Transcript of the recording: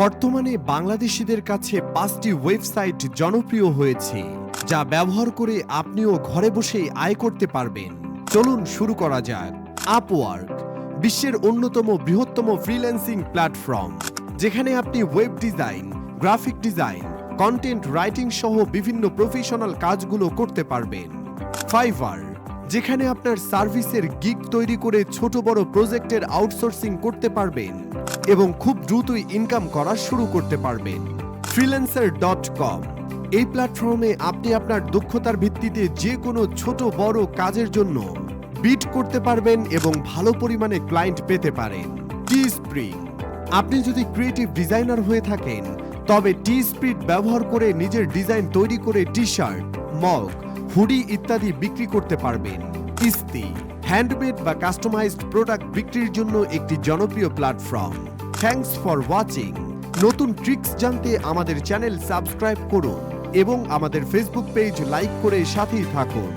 বর্তমানে বাংলাদেশিদের কাছে পাঁচটি ওয়েবসাইট জনপ্রিয় হয়েছে, যা ব্যবহার করে আপনিও ঘরে বসেই আয় করতে পারবেন। চলুন শুরু করা যাক। আপওয়ার্ক বিশ্বের অন্যতম বৃহত্তম ফ্রিল্যান্সিং প্ল্যাটফর্ম যেখানে আপনি web design graphic design content writing সহ বিভিন্ন প্রফেশনাল কাজগুলো করতে পারবেন। ফাইভার যেখানে আপনার সার্ভিসের গিগ তৈরি করে ছোট বড় প্রজেক্টের আউটসোর্সিং করতে পারবেন। এবং খুব দ্রুতই ইনকাম করা শুরু করতে পারবেন ফ্রিল্যান্সার ডট কম এই প্ল্যাটফর্মে আপনি আপনার দক্ষতার ভিত্তিতে যে কোনো ছোট বড় কাজের জন্য বিট করতে পারবেন এবং ভালো পরিমাণে ক্লায়েন্ট পেতে পারেন। টি স্প্রিং আপনি যদি ক্রিয়েটিভ ডিজাইনার হয়ে থাকেন, তবে টি স্প্রিট ব্যবহার করে নিজের ডিজাইন তৈরি করে টি শার্ট মগ, হুডি ইত্যাদি বিক্রি করতে পারবেন। ইস্তি হ্যান্ডমেড বা কাস্টমাইজড প্রোডাক্ট বিক্রির জন্য একটি জনপ্রিয় প্ল্যাটফর্ম থ্যাংকস ফর ওয়াচিং নতুন ট্রিক্স জানতে আমাদের চ্যানেল সাবস্ক্রাইব করুন এবং আমাদের ফেসবুক পেজ লাইক করে সাথেই থাকুন।